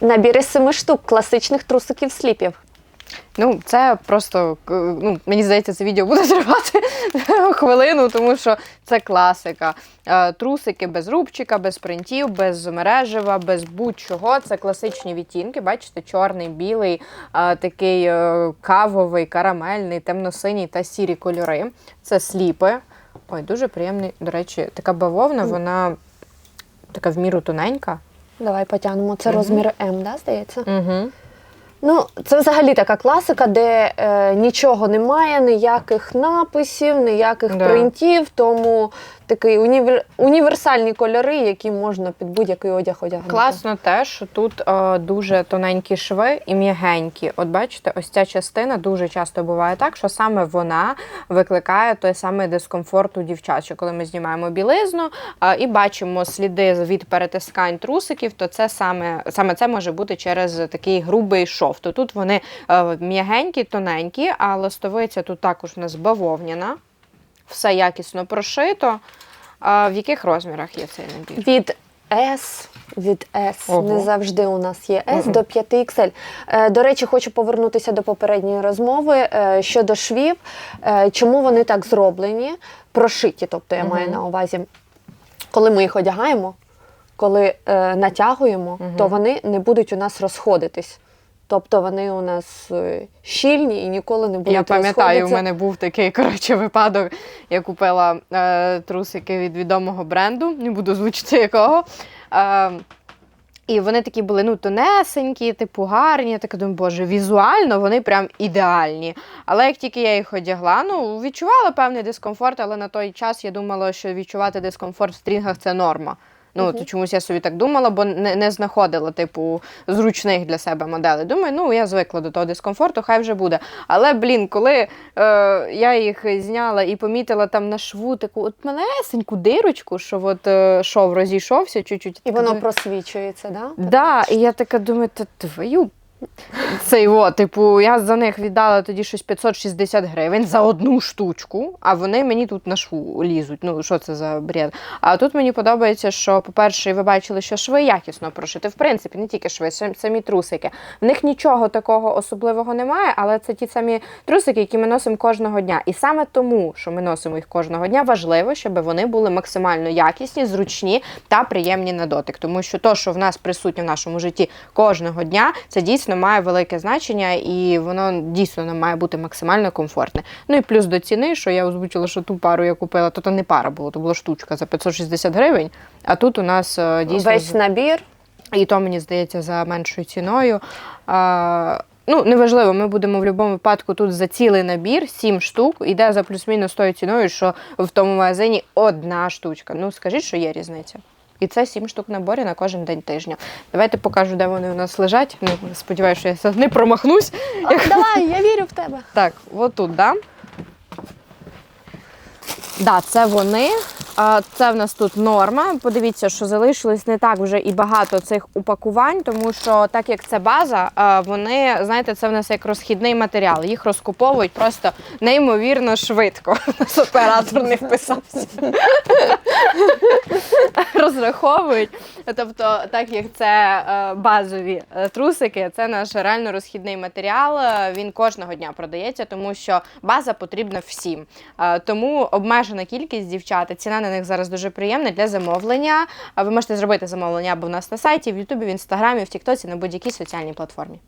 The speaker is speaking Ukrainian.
Набір із семи штук класичних трусиків сліпів. Ну, це просто ну, мені здається, це відео буде тривати хвилину, тому що це класика. Е, Трусики без рубчика, без принтів, без мережева, без будь-чого. Це класичні відтінки. Бачите, чорний, білий, е, такий е, кавовий, карамельний, темно-синій та сірі кольори. Це сліпи. Ой, дуже приємний. До речі, така бавовна, вона така в міру тоненька. Давай потягнемо. Це розмір М, да, здається? Угу. Ну, це взагалі така класика, де е, нічого немає, ніяких написів, ніяких Да. принтів, тому такий універ... універсальні кольори, які можна під будь-який одяг одягнути. Класно те, що тут е, дуже тоненькі шви і м'ягенькі. От бачите, ось ця частина дуже часто буває так, що саме вона викликає той самий дискомфорт у дівчат. Що коли ми знімаємо білизну е, і бачимо сліди від перетискань трусиків, то це саме, саме це може бути через такий грубий шов. То тут вони е, м'ягенькі, тоненькі, а ластовиця тут також у нас бавовняна. Все якісно прошито. В яких розмірах є цей набір? Від S, від S, Ого. не завжди у нас є S Мгм. до 5XL. Е, До речі, хочу повернутися до попередньої розмови е, щодо швів. Чому вони так зроблені? Прошиті, тобто я маю на увазі, коли ми їх одягаємо, коли е, натягуємо, Мгм. то вони не будуть у нас розходитись. Тобто вони у нас е, щільні і ніколи не будуть Я пам'ятаю, у мене був такий коротше випадок. Я купила е, трусики від відомого бренду, не буду звучити якого. Е, і вони такі були ну, тонесенькі, типу гарні. Я така думаю, боже, візуально вони прям ідеальні. Але як тільки я їх одягла, ну відчувала певний дискомфорт, але на той час я думала, що відчувати дискомфорт в стрінгах це норма. Ну, Мгм. то чомусь я собі так думала, бо не, не знаходила, типу, зручних для себе моделей. Думаю, ну я звикла до того дискомфорту, хай вже буде. Але, блін, коли е, я їх зняла і помітила там на шву таку от малесеньку дирочку, що от е, шов розійшовся чуть-чуть. І так, воно думаю, просвічується, да? Да, і я така думаю, та твою. Цей о, типу, я за них віддала тоді щось 560 гривень за одну штучку, а вони мені тут на шву лізуть. Ну, що це за бред? А тут мені подобається, що, по-перше, ви бачили, що шви якісно прошити. В принципі, не тільки шви, самі трусики. В них нічого такого особливого немає, але це ті самі трусики, які ми носимо кожного дня. І саме тому, що ми носимо їх кожного дня, важливо, щоб вони були максимально якісні, зручні та приємні на дотик. Тому що то, що в нас присутнє в нашому житті кожного дня, це дійсно має велике значення і воно дійсно нам має бути максимально комфортне. Ну і плюс до ціни, що я озвучила, що ту пару я купила, то то не пара було, то була штучка за 560 гривень. А тут у нас е, дійсно Весь набір. і то мені здається за меншою ціною. А, ну, неважливо, ми будемо в будь-якому випадку тут за цілий набір, 7 штук, іде за плюс-мінус тою ціною, що в тому магазині одна штучка. Ну, скажіть, що є різниця. І це 7 штук в наборі на кожен день тижня. Давайте покажу, де вони у нас лежать. Ну, сподіваюся, що я не промахнусь. А, давай, я вірю в тебе. Так, отут, да? Да, це вони. Це в нас тут норма. Подивіться, що залишилось не так вже і багато цих упакувань, тому що так як це база, вони, знаєте, це в нас як розхідний матеріал. Їх розкуповують просто неймовірно швидко. Оператор не вписався. Розраховують. Тобто, так як це е, базові е, трусики, це наш реально розхідний матеріал. Е, Він кожного дня продається, тому що база потрібна всім. Тому обмежена кількість дівчат. Ціна на них зараз дуже приємна для замовлення. Ви можете зробити замовлення або в нас на сайті, в Ютубі, в інстаграмі, в Тіктоці, на будь-якій соціальній платформі.